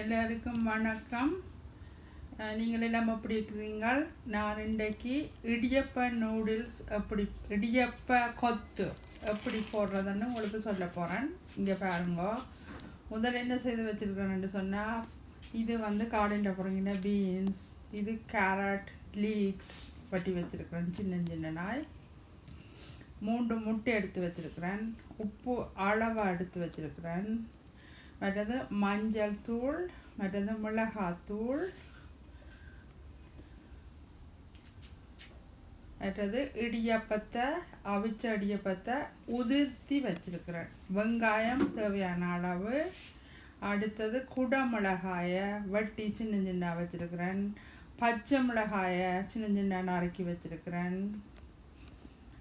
எல்லாருக்கும் வணக்கம். நீங்கள் எல்லாம் எப்படி இருக்கிறீங்கள் நான் இன்றைக்கு இடியப்ப நூடுல்ஸ் எப்படி இடியப்ப கொத்து எப்படி போடுறதுன்னு உங்களுக்கு சொல்ல போகிறேன் இங்கே பாருங்க. முதல்ல என்ன செய்து வச்சுருக்கேன்னு சொன்னால் இது வந்து காடின்ற பிறங்கின பீன்ஸ் இது கேரட் லீக்ஸ் பட்டி வச்சுருக்கிறேன். சின்ன சின்ன நாய் மூன்று முட்டை எடுத்து வச்சுருக்குறேன். உப்பு அளவாக எடுத்து வச்சிருக்கிறேன். மற்றது மஞ்சள் தூள் மற்றது மிளகாத்தூள் மற்றது இடியப்பத்தை அவிச்ச இடியப்பத்தை உதிர்த்தி வச்சிருக்கிறேன் வெங்காயம் தேவையான அளவு அடுத்தது குடமிளகாயை வெட்டி சின்ன சின்ன வச்சுருக்கிறேன் பச்சை மிளகாயை சின்ன சின்ன நறுக்கி வச்சிருக்கிறேன்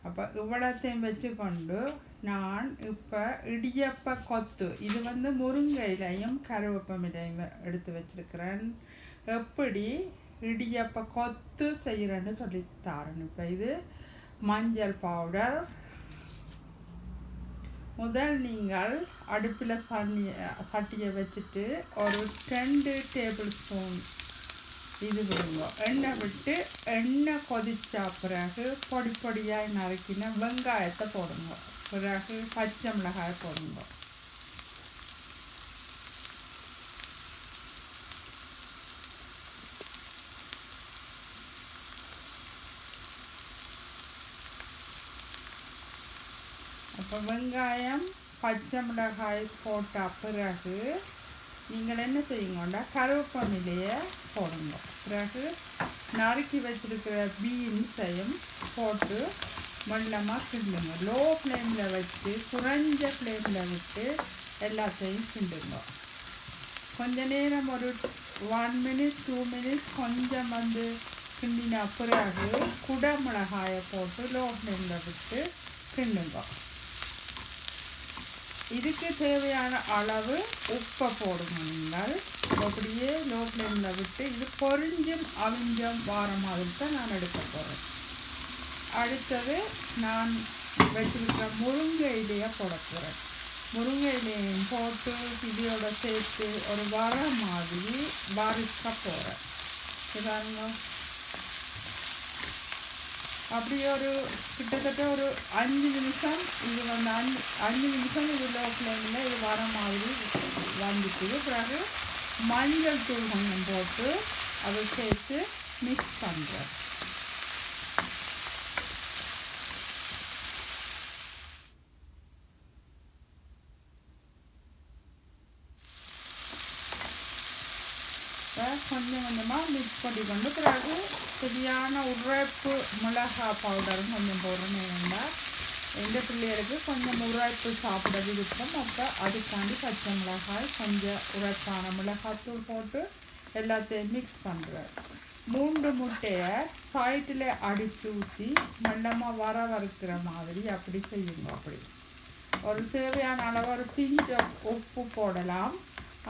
அப்போ இவ்வளோத்தையும் வச்சுக்கொண்டு நான் இப்போ இடியப்ப கொத்து. இது வந்து முருங்கை இலையும் கருவேப்பமிலையும் எடுத்து வச்சிருக்கிறேன். எப்படி இடியப்ப கொத்து செய்கிறேன்னு சொல்லி தாரேன். இப்போ இது மஞ்சள் பவுடர் முதல் நீங்கள் அடுப்பில் சன்னி சட்டியை வச்சுட்டு ஒரு ரெண்டு டேபிள் ஸ்பூன் இது விடுங்க எண்ணெய் விட்டு எண்ணெய் கொதிச்சா பிறகு பொடி பொடியாக நறுக்கின வெங்காயத்தை போடுங்க. பிறகு பச்சை மிளகாய் போடுங்க. அப்போ வெங்காயம் பச்சை மிளகாய் போட்ட பிறகு நீங்கள் என்ன செய்யுங்கண்டா கருவேப்பண்ணிலேயே போடுங்க. பிறகு நறுக்கி வச்சிருக்கிற பீன்ஸையும் போட்டு மெல்லமாக கிண்டுங்க. லோ ஃப்ளேமில் வச்சு குறைஞ்ச ஃப்ளேமில் விட்டு எல்லாத்தையும் கிண்டுங்க. கொஞ்ச நேரம் ஒரு ஒன் மினிட் டூ மினிட்ஸ் கொஞ்சம் வந்து கிண்டின பிறகு குடமிளகாயை போட்டு லோ ஃப்ளேமில் விட்டு கிண்டுங்க. இதுக்கு தேவையான அளவு உப்பை போடுங்க நீங்கள். அப்படியே லோ ஃப்ளேமில் விட்டு இது பொரிஞ்சும் அவிஞ்சம் வார மாதிரி தான் நான் எடுக்க போகிறேன் அடுத்தது நான் வச்சிருக்கிற முருங்கை இலையை போட போகிறேன் முருங்கை இலையும் போட்டு இதையோட சேர்த்து ஒரு வர மாதிரி வறுக்க போகிறேன் இதாங்க. அப்படியே ஒரு கிட்டத்தட்ட ஒரு அஞ்சு நிமிஷம் இது வந்து அஞ்சு அஞ்சு நிமிஷம் இது லோ ஃப்ளேமில் இது வர மாதிரி வந்துட்டு பிறகு மஞ்சள் தூள் கொஞ்சம் போட்டு அதை சேர்த்து மிக்ஸ் பண்ணுறேன் கொஞ்சம் கொஞ்சமாக மிக்ஸ் பண்ணி கொண்டு பிறகு சரியான உரைப்பு மிளகா பவுடரும் கொஞ்சம் போடணும் வேண்டாம் எங்கள் பிள்ளைகளுக்கு கொஞ்சம் உரைப்பு சாப்பிட விருப்பம். அப்போ அதுக்காண்டி பச்சை மிளகாய் கொஞ்சம் உரைப்பான மிளகாத்தூள் போட்டு எல்லாத்தையும் மிக்ஸ் பண்ணுறேன் மூன்று முட்டையை சைட்டில் அடித்து ஊற்றி மெல்லமாக வர வறுக்கிற மாதிரி அப்படி செய்யணும் அப்படி. ஒரு தேவையான அளவு ஒரு பிஞ்சு உப்பு போடலாம்.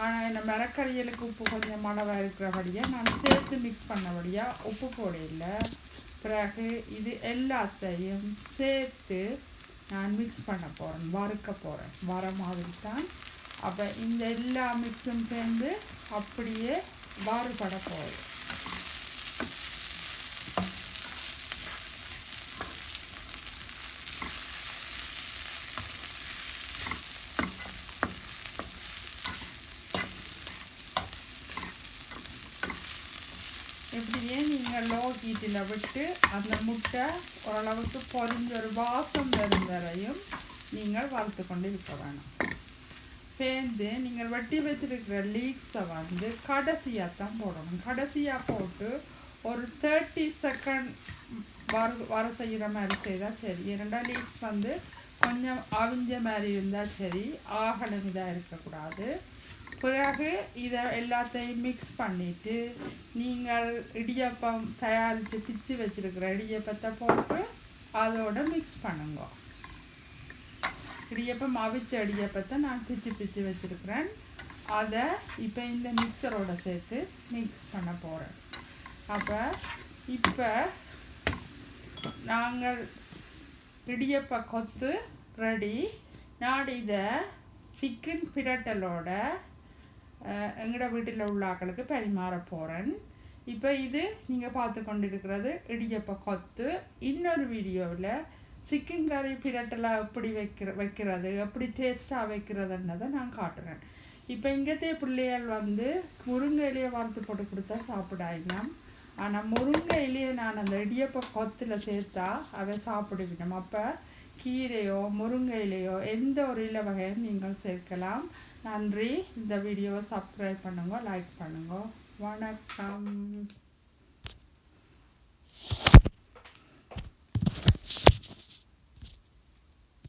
ஆனால் இந்த மரக்கறியலுக்கு உப்பு கொஞ்சம் மழவாக இருக்கிறபடியாக நான் சேர்த்து மிக்ஸ் பண்ணபடியாக உப்பு போடையில் பிறகு இது எல்லாத்தையும் சேர்த்து நான் மிக்ஸ் பண்ண போகிறேன் வறுக்க போகிறேன் வர மாதிரி தான் அப்போ இந்த எல்லா மிக்ஸும் சேர்ந்து அப்படியே வாறுபட போகுது. இப்படியே நீங்கள் லோ ஹீட்டில் விட்டு அந்த முட்டை ஓரளவுக்கு பொறிஞ்ச ஒரு வாசம் வரும் வரையும் நீங்கள் வறுத்து கொண்டு இருக்க வேணும். சேர்ந்து நீங்கள் வெட்டி வச்சிருக்கிற லீக்ஸை வந்து கடைசியாக தான் போடணும். கடைசியாக போட்டு ஒரு தேர்ட்டி செகண்ட் வர வர செய்கிற மாதிரி செய்தால் சரி. இரண்டா லீக்ஸ் வந்து கொஞ்சம் அவிஞ்ச மாதிரி இருந்தால் சரி. ஆகலம் இதாக இருக்கக்கூடாது. பிறகு இதை எல்லாத்தையும் மிக்ஸ் பண்ணிவிட்டு நீங்கள் இடியப்பம் தயாரித்து பிச்சு வச்சுருக்கிற இடியப்பத்தை போட்டு அதோட மிக்ஸ் பண்ணுங்க. இடியப்பம் அவிச்ச இடியப்பத்தை நான் பிச்சு பிச்சு வச்சுருக்கிறேன். அதை இப்போ இந்த மிக்சரோட சேர்த்து மிக்ஸ் பண்ண போகிறேன் அப்போ இப்போ நாங்கள் இடியப்ப கொத்து ரெடி நான் இதை சிக்கன் பிரட்டலோட எங்களோட வீட்டில் உள்ள ஆக்களுக்கு பரிமாற போகிறேன் இப்போ இது நீங்கள் பார்த்து கொண்டிருக்கிறது இடியப்ப கொத்து இன்னொரு வீடியோவில் சிக்கன் கறி பிரட்டெல்லாம் எப்படி வைக்கிற வைக்கிறது எப்படி டேஸ்ட்டாக வைக்கிறதுன்றதை நான் காட்டுறேன் இப்போ இங்கத்தே பிள்ளைகள் வந்து முருங்கை இலையை வறுத்து போட்டு கொடுத்தா சாப்பிடாயினம் ஆனால் முருங்கை இலையை நான் அந்த இடியப்ப கொத்தில் சேர்த்தா அதை சாப்பிடுவினோம் அப்போ கீரையோ முருங்கை இலையோ எந்த ஒரு இலை வகையும் நீங்கள் சேர்க்கலாம் நன்றி. இந்த வீடியோவை சப்ஸ்கிரைப் பண்ணுங்க லைக் பண்ணுங்க. வணக்கம்.